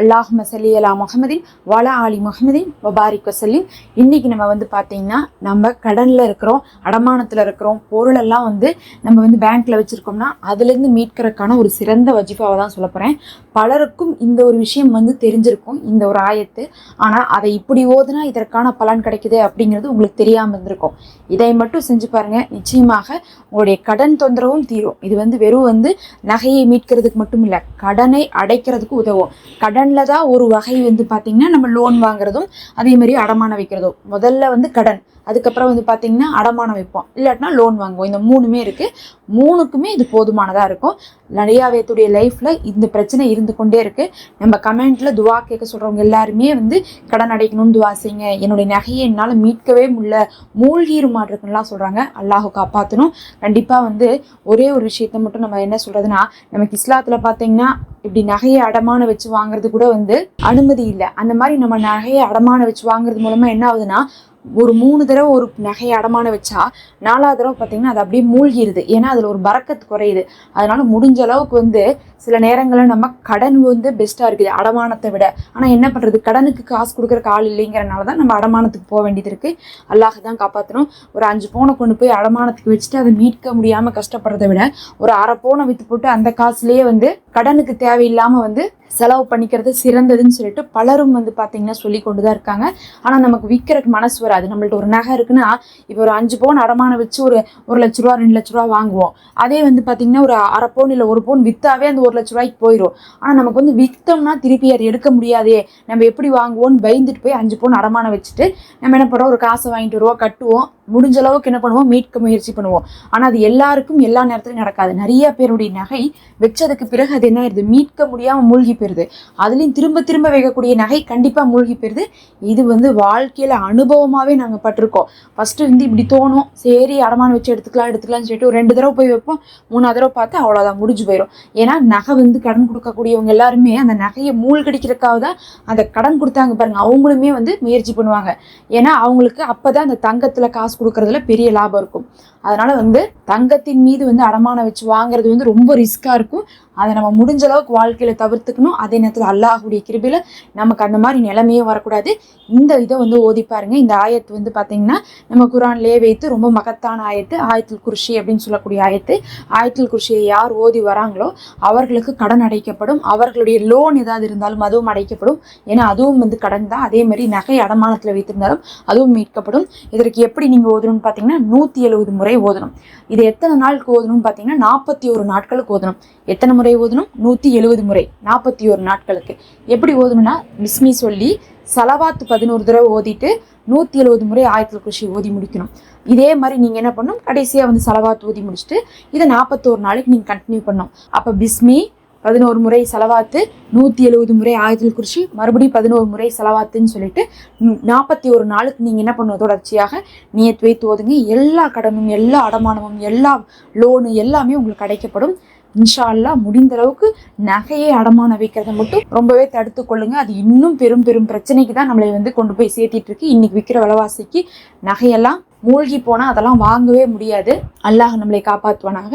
அல்லாஹும மசலி அலா முஹம்மதின் வாலா ஆலி முஹம்மதின் வபாரிக் வசல்லிம். இன்னைக்கு நம்ம வந்து பார்த்தீங்கன்னா நம்ம கடனில் இருக்கிறோம் அடமானத்தில் இருக்கிறோம் பொருளெல்லாம் வந்து நம்ம வந்து பேங்க்கில் வச்சுருக்கோம்னா அதுலேருந்து மீட்கிறதுக்கான ஒரு சிறந்த வஜிஃபாவை தான் சொல்ல போகிறேன் பலருக்கும் இந்த ஒரு விஷயம் வந்து தெரிஞ்சிருக்கும் இந்த ஒரு ஆயத்து. ஆனால் அதை இப்படி ஓதுனா இதற்கான பலன் கிடைக்குது அப்படிங்கிறது உங்களுக்கு தெரியாமல் இருந்திருக்கும். இதை மட்டும் செஞ்சு பாருங்கள் நிச்சயமாக உங்களுடைய கடன் தொந்தரவும் தீரும். இது வந்து வெறும் வந்து நகையை மீட்கிறதுக்கு மட்டும் இல்லை கடனை அடைக்கிறதுக்கு உதவும். கடன் கடனில் தான் ஒரு வகை வந்து பார்த்திங்கன்னா நம்ம லோன் வாங்குறதும் அதே அடமானம் வைக்கிறதும். முதல்ல வந்து கடன் அதுக்கப்புறம் வந்து பார்த்திங்கன்னா அடமானம் வைப்போம். இல்லாட்டினா லோன் வாங்குவோம். இந்த மூணுமே இருக்குது மூணுக்குமே இது போதுமானதாக இருக்கும். நிறையா பேத்துடைய லைஃப்பில் இந்த பிரச்சனை இருந்து கொண்டே இருக்குது நம்ம கமெண்ட்டில் துவா கேட்க சொல்கிறவங்க எல்லாருமே வந்து கடன் அடைக்கணும்னு துவா செய்யுங்க என்னுடைய நகையை என்னால் மீட்கவே முடியல. மூழ்கிருமாட் இருக்குன்னுலாம் சொல்கிறாங்க அல்லாஹு காப்பாற்றணும் கண்டிப்பாக வந்து ஒரே ஒரு விஷயத்த மட்டும் நம்ம என்ன சொல்கிறதுனா நமக்கு இஸ்லாத்தில் பார்த்தீங்கன்னா இப்படி நகையை அடமான வச்சு வாங்குறது கூட வந்து அனுமதி இல்லை. அந்த மாதிரி நம்ம நகையை அடமான வச்சு வாங்குறது மூலமாக என்ன ஆகுதுன்னா ஒரு மூணு தடவை ஒரு நகையை அடமான வச்சா நாலாவது தடவை பார்த்தீங்கன்னா அது அப்படியே மூழ்கிடுது ஏன்னா அதில் ஒரு பறக்கத்து குறையுது. அதனால முடிஞ்ச அளவுக்கு வந்து சில நேரங்களில் நம்ம கடன் வந்து பெஸ்ட்டாக இருக்குது அடமானத்தை விட. ஆனால் என்ன பண்ணுறது கடனுக்கு காசு கொடுக்குறக்கு ஆள் இல்லைங்கிறனால தான் நம்ம அடமானத்துக்கு போக வேண்டியது இருக்குது அல்லாஹ் தான் காப்பாற்றணும் ஒரு அஞ்சு பவுனை கொண்டு போய் அடமானத்துக்கு வச்சுட்டு அதை மீட்க முடியாமல் கஷ்டப்படுறதை விட ஒரு அரை பவுனை விற்று போட்டு அந்த காசுலேயே வந்து கடனுக்கு தேவையில்லாமல் வந்து செலவு பண்ணிக்கிறது சிறந்ததுன்னு சொல்லிட்டு பலரும் வந்து பார்த்தீங்கன்னா சொல்லி கொண்டு தான் இருக்காங்க. ஆனால் நமக்கு விற்கிறக்கு மனசு வராது. நம்மள்ட்ட ஒரு நகை இருக்குன்னா இப்போ ஒரு அஞ்சு பவுன் அடமானம் வச்சு ஒரு ஒரு லட்ச ரூபா ரெண்டு லட்ச ரூபா வாங்குவோம். அதே வந்து பார்த்தீங்கன்னா ஒரு அரை பவுன் இல்லை ஒரு பவுன் விற்றாவே அந்த ஒரு லட்ச ரூபாய்க்கு போயிடும் ஆனால் நமக்கு வந்து விற்றோம்னா திருப்பி அதை எடுக்க முடியாதே. நம்ம எப்படி வாங்குவோம்னு பயந்துட்டு போய் அஞ்சு பவுன் அடமானம் வச்சுட்டு நம்ம என்ன பண்ணுறோம் ஒரு காசை வாங்கிட்டு வருவோம் கட்டுவோம். முடிஞ்ச அளவுக்கு என்ன பண்ணுவோம்? மீட்க முயற்சி பண்ணுவோம். ஆனால் அது எல்லாருக்கும் எல்லா நேரத்துலையும் நடக்காது. நிறைய பேருடைய நகை வச்சதுக்கு பிறகு அது என்ன ஆயிடுது? மீட்க முடியாமல் மூழ்கி போயிருது. அதுலேயும் திரும்ப திரும்ப வைக்கக்கூடிய நகை கண்டிப்பாக மூழ்கி போயிருது. இது வந்து வாழ்க்கையில் அனுபவமாகவே நாங்கள் பட்டிருக்கோம். ஃபஸ்ட்டு வந்து இப்படி தோணும். சரி அடமானம் வச்சு எடுத்துக்கலாம் எடுத்துக்கலாம்னு சொல்லிட்டு ஒரு ரெண்டு தடவை போய் வைப்போம். மூணாவது தடவை பார்த்து அவ்வளோதான் முடிஞ்சு போயிடும் ஏன்னா நகை வந்து கடன் கொடுக்கக்கூடியவங்க எல்லாருமே அந்த நகையை மூழ்கடிக்கிறதுக்காக தான் அந்த கடன் கொடுத்தாங்க பாருங்கள் அவங்களுமே வந்து முயற்சி பண்ணுவாங்க. ஏன்னா அவங்களுக்கு அப்போ தான் அந்த தங்கத்தில் காசு கொடுக்கறதுல பெரிய லாபம் இருக்கும். அதனால வந்து தங்கத்தின் மீது வந்து அடமானம் வச்சு வாங்குறது வந்து ரொம்ப ரிஸ்க்காக இருக்கும். அதை நம்ம முடிஞ்ச அளவுக்கு வாழ்க்கையில் தவிர்த்துக்கணும். அதே நேரத்தில் அல்லாஹுடைய கிருபியில் நமக்கு அந்த மாதிரி நிலைமையே வரக்கூடாது. இந்த இதை வந்து ஓதி பாருங்க. இந்த ஆயத்து வந்து பார்த்தீங்கன்னா நம்ம குரான்லேயே வைத்து ரொம்ப மகத்தான ஆயத்து ஆயத்தில் குருஷி அப்படின்னு சொல்லக்கூடிய ஆயத்து. ஆயத்தில் குருஷியை யார் ஓதி வராங்களோ அவர்களுக்கு கடன் அடைக்கப்படும். அவர்களுடைய லோன் ஏதாவது இருந்தாலும் அதுவும் அடைக்கப்படும். ஏன்னா அதுவும் வந்து கடன் தான். அதே மாதிரி நகை அடமானத்தில் வைத்திருந்தாலும் அதுவும் மீட்கப்படும். இதற்கு எப்படி நீங்கள் ஓதணும்னு பார்த்தீங்கன்னா நூற்றி எழுபது முறை ஓதணும். இது எத்தனை நாளுக்கு ஓதணும்னு பார்த்தீங்கன்னா நாற்பத்தி ஒரு நாட்களுக்கு ஓதணும். எத்தனை முறை ஓதணும்? நூற்றி எழுபது முறை. நாற்பத்தி ஒரு நாட்களுக்கு. எப்படி ஓதணும்னா பிஸ்மி சொல்லி சலவாத்து பதினோரு தடவை ஓதிட்டு நூற்றி எழுபது முறை ஆயத்தில் குஷி ஓதி முடிக்கணும். இதே மாதிரி நீங்கள் என்ன பண்ணணும்? கடைசியாக வந்து சலவாத்து ஓதி முடிச்சுட்டு இதை நாற்பத்தோரு நாளைக்கு நீங்கள் கண்டினியூ பண்ணணும். அப்போ பிஸ்மி பதினோரு முறை செலவாத்து நூற்றி எழுபது முறை ஆயுதல் குறிச்சி மறுபடியும் பதினோரு முறை செலவாத்துன்னு சொல்லிட்டு நாற்பத்தி ஒரு நாளுக்கு நீங்கள் என்ன பண்ணுவோம் தொடர்ச்சியாக நியத் வைத்து ஓதுங்க. எல்லா கடனும் எல்லா அடமானமும் எல்லா லோனு எல்லாமே உங்களுக்கு கிடைக்கப்படும். இன்ஷால்லா முடிந்த அளவுக்கு நகையை அடமான வைக்கிறத மட்டும் ரொம்பவே தடுத்து கொள்ளுங்க. அது இன்னும் பெரும் பெரும் பிரச்சனைக்கு தான் நம்மளை வந்து கொண்டு போய் சேர்த்திட்டு இருக்கு. இன்னைக்கு விற்கிற விலைவாசிக்கு நகையெல்லாம் மூழ்கி போனால் அதெல்லாம் வாங்கவே முடியாது. அல்லாஹ் நம்மளை காப்பாற்றுவானாக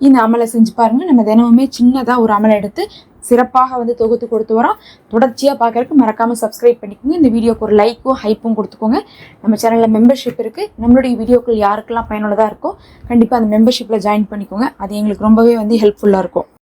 இந்த அமலை செஞ்சு பாருங்க. நம்ம தினமுமே சின்னதாக ஒரு அமலை எடுத்து சிறப்பாக வந்து தொகுத்து கொடுத்து வரோம். தொடர்ச்சியாக பார்க்கறதுக்கு மறக்காமல் சப்ஸ்கிரைப் பண்ணிக்கோங்க. இந்த வீடியோக்கு ஒரு லைக்கும் ஹைப்பும் கொடுத்துக்கோங்க. நம்ம சேனலில் மெம்பர்ஷிப் இருக்குது நம்மளுடைய வீடியோக்கள் யாருக்கெல்லாம் பயனுள்ளதாக இருக்கோ கண்டிப்பாக அந்த மெம்பர்ஷிப்பில் ஜாயின் பண்ணிக்கோங்க. அது எங்களுக்கு ரொம்பவே வந்து ஹெல்ப்ஃபுல்லாக இருக்கும்.